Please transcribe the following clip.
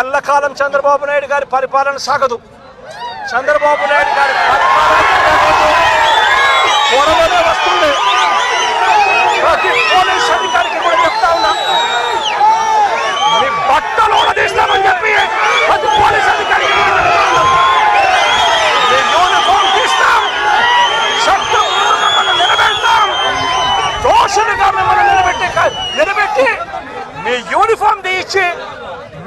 ఎల్లకాలం చంద్రబాబు నాయుడు గారి పరిపాలన సాగదు. చంద్రబాబు నాయుడు గారి పరిపాలన వస్తుంది. ప్రతి పోలీస్ అధికారికి కూడా చెప్తా ఉన్నా. మీ బట్టలు తీస్తామని చెప్పి ప్రతి పోలీస్ అధికారికి కూడా మీ యూనిఫామ్ తీస్తాం. చట్టం మిమ్మల్ని నిలబెడతాం. దోషులుగా మిమ్మల్ని నిలబెట్టి నిలబెట్టి మీ యూనిఫామ్ తీయించి